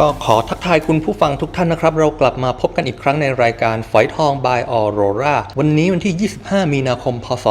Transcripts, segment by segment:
ก็ขอทักทายคุณผู้ฟังทุกท่านนะครับ เรากลับมาพบกันอีกครั้งในรายการฝอยทอง by Aurora วันนี้วันที่ 25 มีนาคม พศ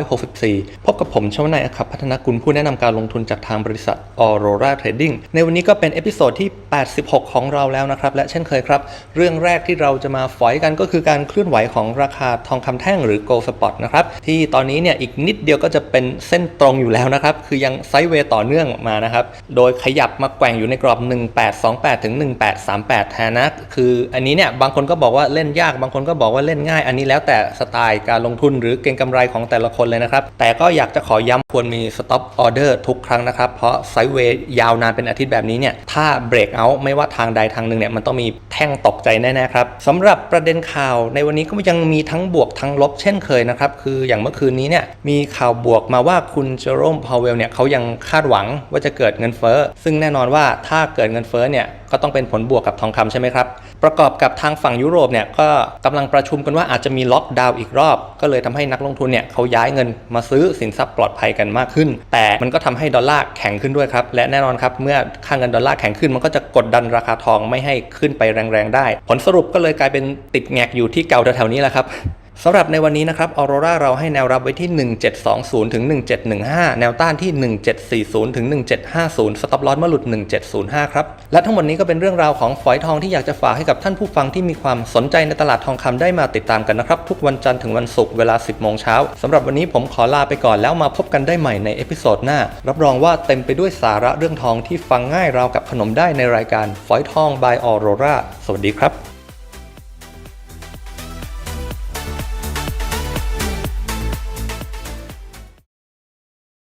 2564 พบกับผมชวนายอัครพัฒนกุลผู้แนะนำการลงทุนจากทางบริษัท Aurora Trading ในวันนี้ก็เป็นเอพิโซดที่ 86 ของเราแล้วนะครับ และเช่นเคยครับ เรื่องแรกที่เราจะมาฝอยกันก็คือการเคลื่อนไหวของราคาทองคำแท่งหรือ Gold Spot นะครับที่ตอนนี้เนี่ยอีกนิดเดียวก็จะเป็นเส้นตรงอยู่แล้วนะครับคือยังไซด์เวย์ต่อเนื่องออกมานะครับโดยขยับมาแกว่งอยู่ในกรอบ 1.8 1828 ถึง 1838 แทนนะ คืออันนี้เนี่ยบางคนก็บอกว่าเล่นยาก บางคนก็บอกว่าเล่นง่าย อันนี้แล้วแต่สไตล์การลงทุนหรือเก็งกำไรของแต่ละคนเลยนะครับ แต่ก็อยากจะขอย้ำ ควรมี stop order ทุกครั้งนะครับ เพราะไซด์เวย์ยาวนานเป็นอาทิตย์แบบนี้เนี่ย ถ้าเบรกเอาไม่ว่าทางใดทางหนึ่งเนี่ย มันต้องมีแท่งตกใจแน่ๆครับสำหรับประเด็นข่าวในวันนี้ก็ยังมีทั้งบวกทั้งลบเช่นเคยนะครับ คืออย่างเมื่อคืนนี้เนี่ย มีข่าวบวกมาว่าคุณเจอโรมพาวเวลเนี่ยเขายังคาดหวังว่าจะเกิดเงินเฟ้อซึ่งแน่นอนว่าถ้าเกิดเงินเฟ้อเนี่ยก็ต้องเป็นผลบวกกับทองคำใช่ไหมครับ ประกอบกับทางฝั่งยุโรปเนี่ยก็กำลังประชุมกันว่าอาจจะมีล็อกดาวน์อีกรอบ ก็เลยทำให้นักลงทุนเนี่ยเขาย้ายเงินมาซื้อสินทรัพย์ปลอดภัยกันมากขึ้น แต่มันก็ทำให้ดอลลาร์แข็งขึ้นด้วยครับ และแน่นอนครับ เมื่อค่างเงินดอลลาร์แข็งขึ้น มันก็จะกดดันราคาทองไม่ให้ขึ้นไปแรงๆได้ ผลสรุปก็เลยกลายเป็นติดแงกอยู่ที่เก่าแถวๆนี้แหละครับ สำหรับในวันนี้นะครับออโรราเราให้แนวรับไว้ที่ 1720ถึง1715 แนวต้านที่ 1740ถึง1750 สต็อปลอสเมื่อหลุด 1705 ครับ และทั้งหมดนี้ก็เป็นเรื่องราวของฝอยทองที่อยากจะฝากให้กับท่านผู้ฟังที่มีความสนใจในตลาดทองคำได้มาติดตามกันนะครับ ทุกวันจันทร์ถึงวันศุกร์เวลา 10 โมงเช้าสำหรับวันนี้ผมขอลาไปก่อนแล้วมาพบกันได้ใหม่ในเอพิโซดหน้า รับรองว่าเต็มไปด้วยสาระเรื่องทองที่ฟังง่ายราวกับขนมได้ในรายการฝอยทอง by Aurora สวัสดีครับ